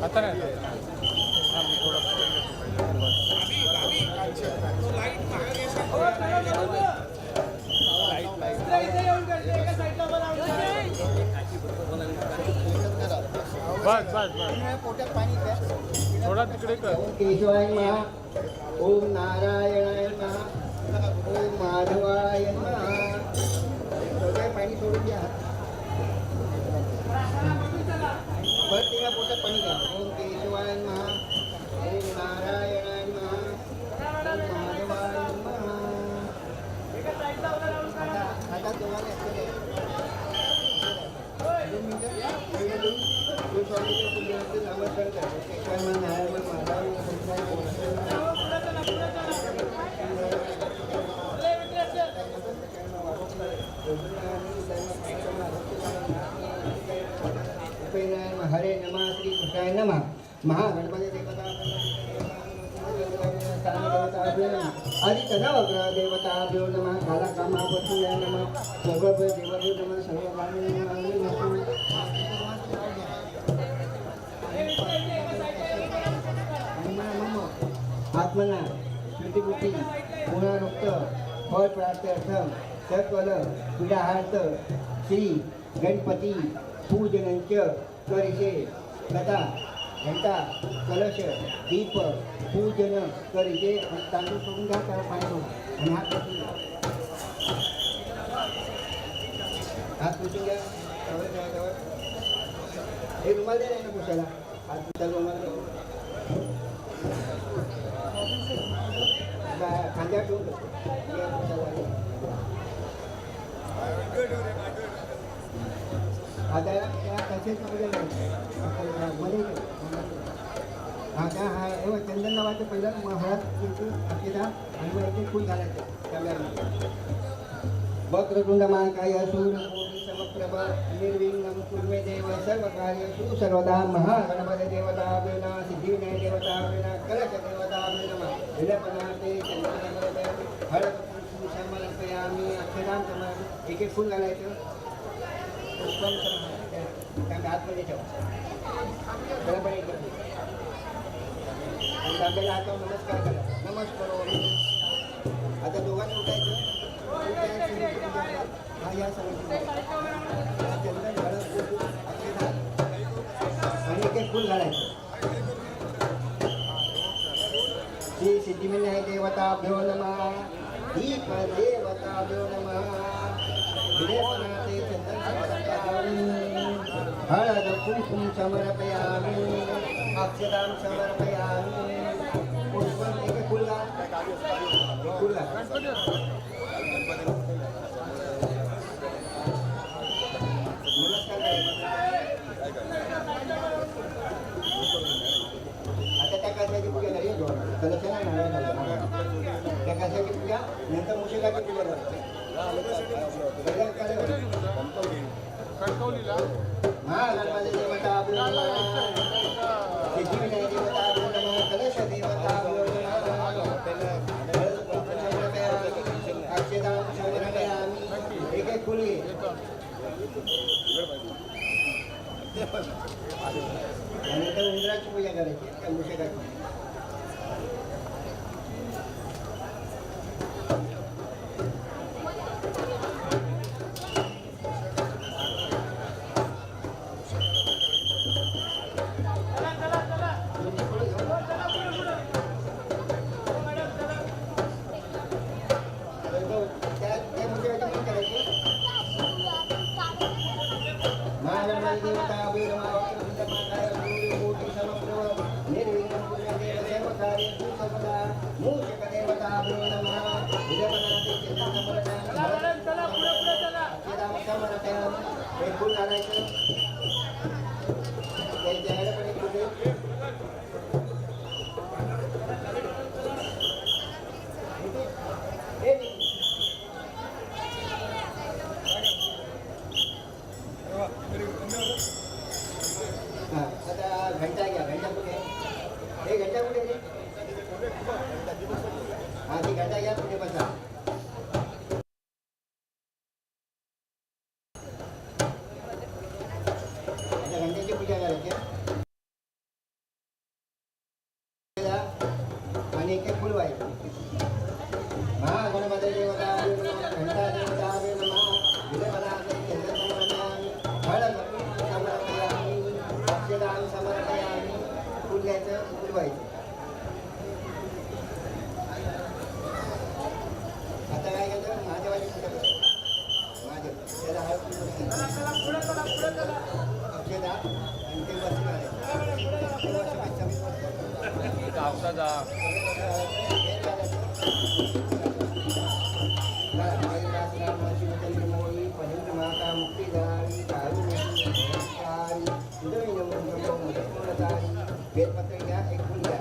आता नाही. बस बस बस. पोटात पाणी प्या थोडा तिकडे कर. ओम केशवाय ओम नारायणाय ओम माधवाय सगळे पाणी सोडून द्या परत तिला पोटात पाणी घ्या ओम केशवाय महा ओम नारायणाय महा ओम माधवाय महा आता आता तुम्हाला दोन मिनिटं पहिले दोन दोन स्वामीचे पुण्यवंती नामस्कार करा केशवाय महा नारायण महा माधवाय महा संसाय हरे नमः श्री कृष्णाय नमः महागणपती देवता आदि देवताभ्यो नमः कालकामापत्याय नमः सर्वभ्य देवभ्यो नमः आत्मना स्मृतिबुद्धी गुणानुक्त फळ प्रार्थार्थम सकल पीडाहार्थ श्री गणपती पूजनंच करिषे कथा घंटा कलश दीप पूजन तर आणि तांदूळ करून घ्या त्याला पाहिजे आणि हात पुसून घ्या. हात पुसून घ्या. त्यावर घ्या, त्यावर. हे रुमाल द्या ना पुसायला. हात पुसायला रुमाल खांद्या ठेवून बस. आता हा त्या चंदन नावाचं पहिलं हळद कुंकू अक्षता आणि मग ते फुल घालायचं. तव्यावर वक्रतुंड महाकाय सूर्यकोटी समप्रभ निर्विघ्नं कुर्मे देव सर्व कार्येषु सर्वदा महागणपती देवता वेना सिद्धिविनायक देवता वेना कलश देवता वेना विलपनाते चंद्रमरते हळद समर्पयामी अक्षराम एक एक फुल घालायचं. पुष्पम समर्पयामी. त्या आतमध्ये ठेवा त्याला पण एक घालायचं. आणि तांब्याला हातावर नमस्कार करा नमस्कार आता दोघांनी उठायचं हा या सगळं चंदन हळद कुंकू अक्षता आणि एक एक फुल घालायचं श्री सिद्धिविनायक देवताभ्यो नमः दीप देवताभ्यो नमः विलेपनाते चंदन समर्पयामि हळद कुंकुम समर्पयामि अक्षतां समर्पयामि पुष्पम एक एक फुल आता त्या कशाची पूजा झाली कलशाला नारळ त्या कशाची पूजा नंतर मुशिकाची पूजा करतो कणकवलीला? महागणपती देवता देवता आपलं एक एक आणि उंदराची पूजा करायची त्या मुशिकाची दाखवून आणायचं. आणि एक एक मुलगा आहे पावसाचा बेलपत्र घ्या एक फुल घ्या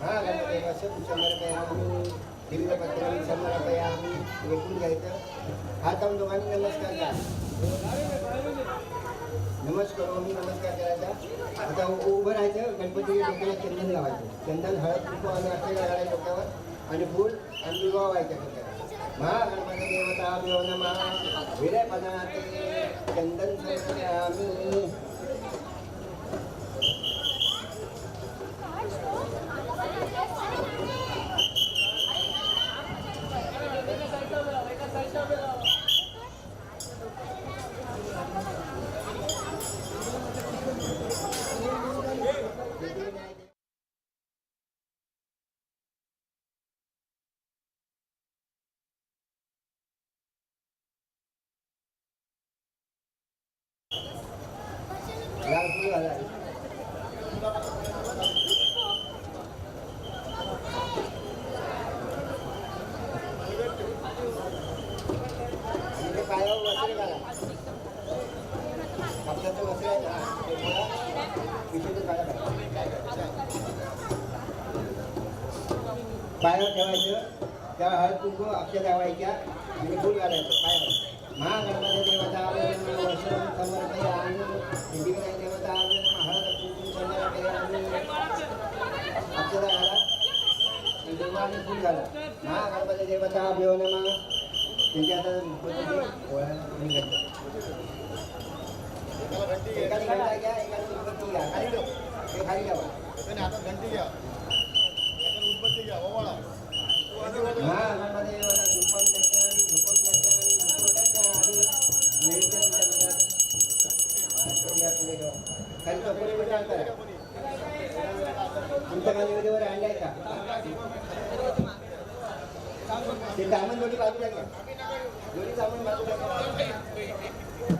महागणपती समर्पयामी दिव्यपत्र समर्पयामी एकूण घ्यायचं हात लावून दोघांनी नमस्कार द्या नमस्कार मी नमस्कार करायचा. आता उभं राहायचं गणपती डोक्याला चंदन लावायचं. चंदन हळद कुंकू आणि अक्षर घालायचं डोक्यावर. आणि फूल आणि विवाह व्हायचा डोक्यावर. महागणपती देवता देव महा विरय पदार्थ चंदन आम्ही लाल फूल घालायचं आणि ते पायावर वस्त्र घाला कापसाचं वस्त्र आहे ना ते मला पिशवीतून काढा पायावर ठेवायचं त्या हळद कुंकू अक्षर लावायच्या आणि फूल घालायचं पायावर महागणपती देवता आवेदन वर्ष समर्पयामी सिद्धिविनायक देवता आवेदन हळद कुंकू समर्पयामी अक्षर घाला आणि देवा आणि फूल घाला महागणपती देवता अभ्यो नमः त्यांच्या आता पोळ्या निघत एकाने घंटा घ्या एकाने उदबत्ती घ्या खाली ठेव ते खाली ठेवा हातात घंटी घ्या उदबत्ती घ्या ओवाळा महागणपती देवता झुंपण दर्शनाने झुंपण दर्शनाने झुंपण दर्शनाने निवेदन दर्शन पुढे पुढे ठेवा खाली चौकोनी आणलाय का ते दामन दोन्ही बाजूला घ्या. दोन्ही दामन बाजूला घ्या.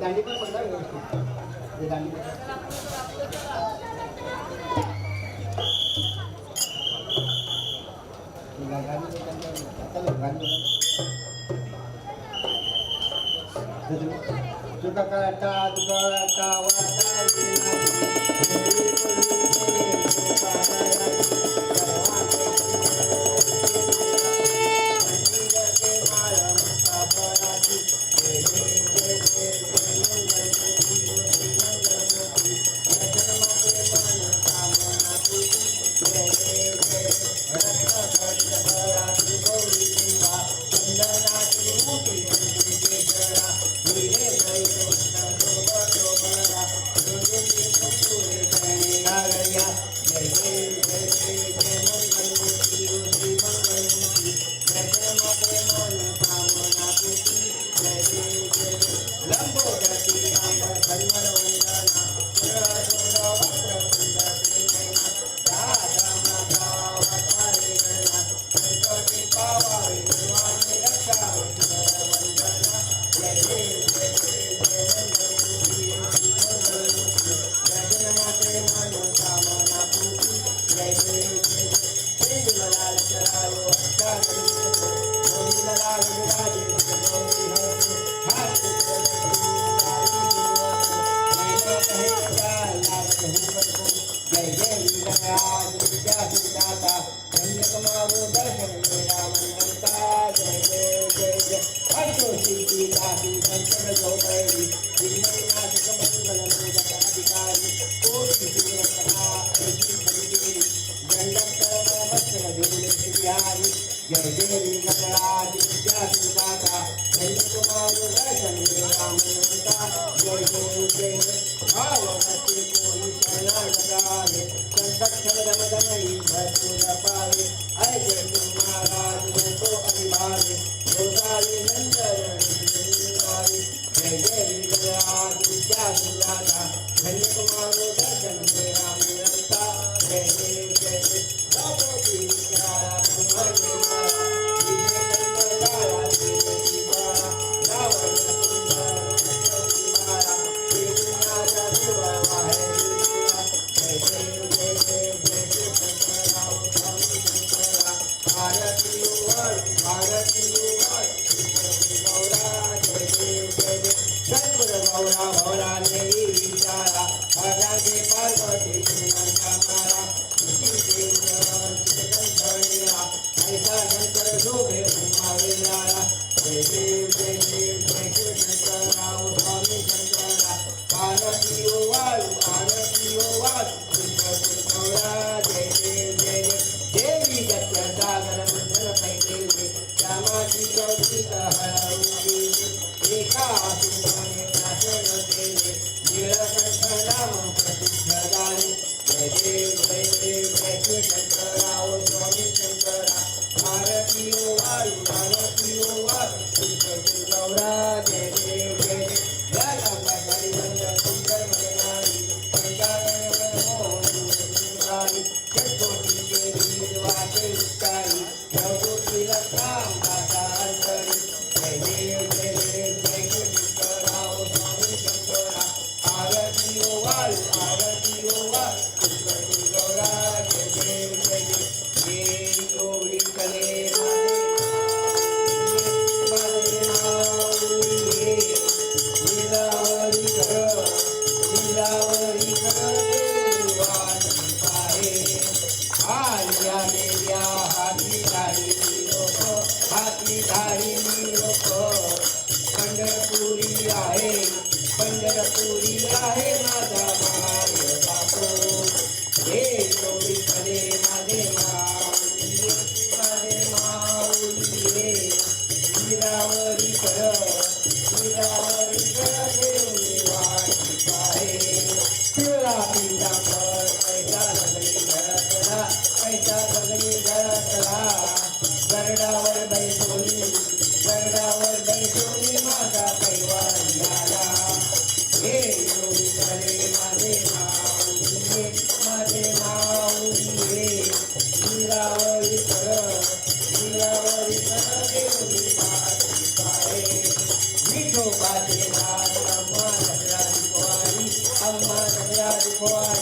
दांडी पण बघा दांडी Jai Jai Jai Jai Gaura Gaura ने विचारा भला दे पार्वती श्रीमंता मारा ऐसा नंतर दोघे उमावे लारा जय देव जय धारिणी लोक. पंढरपुरी आहे पंढरपुरी आहे माझा विठोबाचे नाव अम्मा नगरा दिवाळी अम्मा नगरा दिवाळी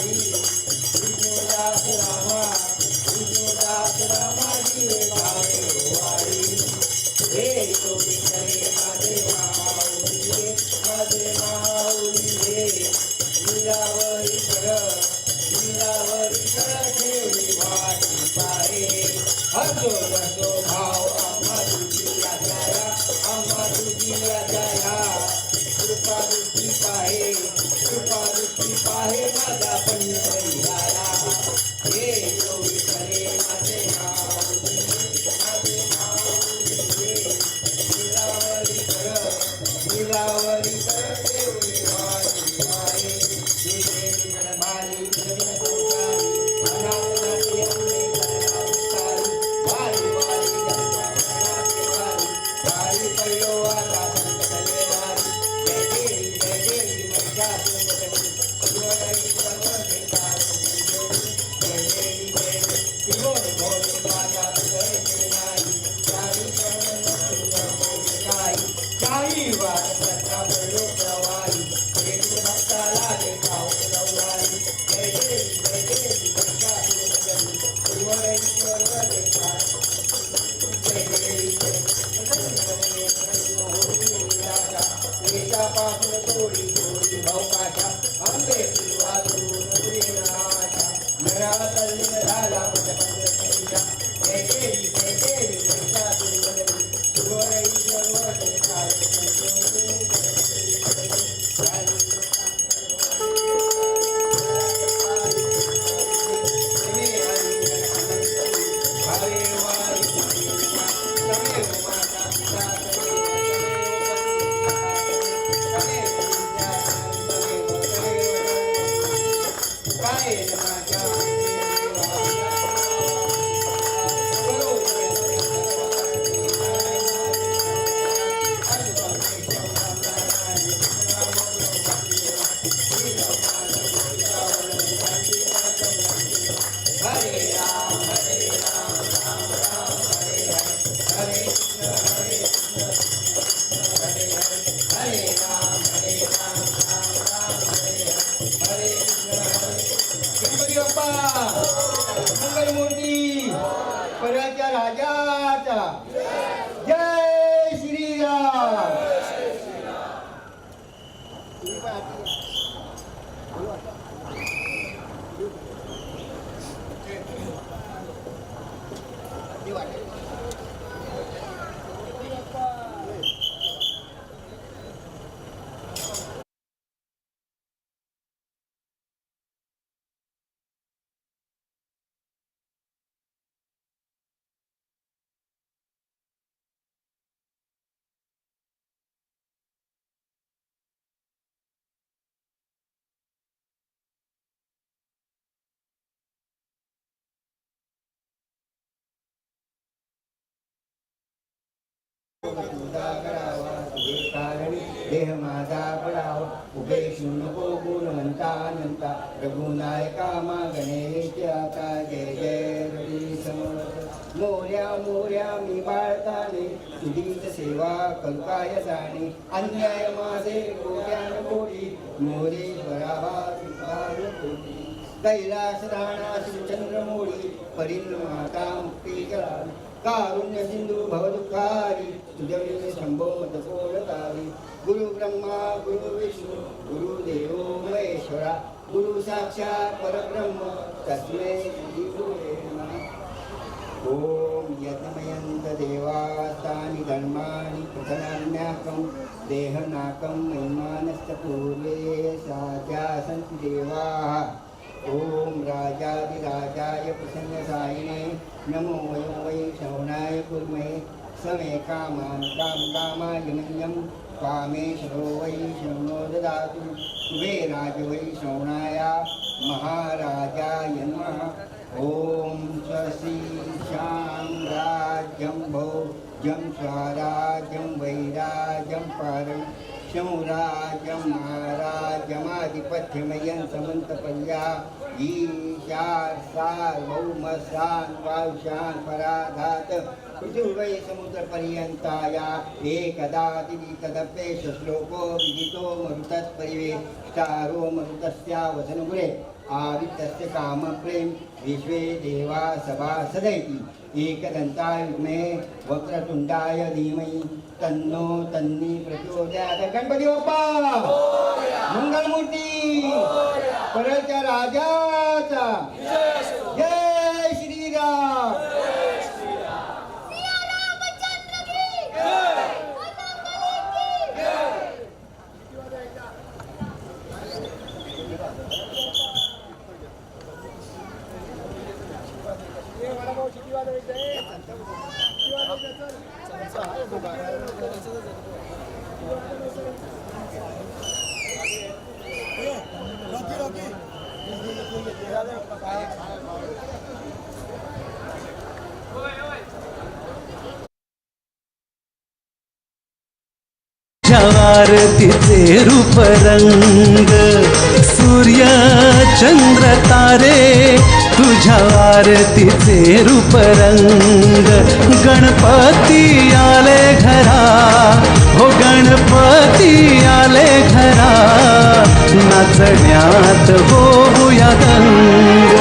八方的故里 देह माझा पडावा उपेक्षू नको गुणवंता अनंता रघुनायका मागणे आता जय जय रवी समर्थ मोऱ्या मी बाळताने तुझीच सेवा कल्पाय जाणे अन्याय माझे कोट्यान कोटी मोरे बरावा कैलास राणा श्रीचंद्रमोळी परिल माता मुक्ती करा कारुण्य सिंधू भवदुखारी तुझ्या शंभो मतपोळकारी गुरु ब्रह्मा गुरु विष्णू गुरु देवो महेश्वरा गुरु साक्षात परब्रह्म तस्मे ओम यज्ञमयंत देवास्तानि धर्माणि प्रथनान्याकं देहनाकं महिमानश्च पूर्वे साजा सन्ति देवाः। ॐ राजादिराजाय प्रसन्नसायिने नमो मे काम काम कामायमन्यं कामेश्वरो वैष्णवो ददातु कुबेराज वैष्णवणाया महाराजाय नमः. ॐ शशि शां राज्यं भो जं स्वराजं वैराजं पारं शंराजं महाराजमाधिपथ्यमयं समन्तपर्या ईशान् सार्वौमसान् वांशान् पराधात् पृथिवै समुद्रपर्यन्ताया एकदातितदप्येष श्लोको विदितो मरुतत्परिवेष्टारो मरुतस्यावसनुगुरे आवित्तस्य कामप्रेम विश्वे देवा सभासदैति एकदन्ताय विद्महे वक्रतुण्डाय धीमहि तन्नो तन्नी प्रचोदयात। गणपती बाप्पा! मंगलमूर्ती! परळच्या राजाचा जय श्रीराम आरतीचे रूप रंग सूर्य चंद्र तारे तुझ्या आरतीचे रूप रंग. गणपती आले घरा हो गणपती आले घरा. नाचण्यात होऊया दंग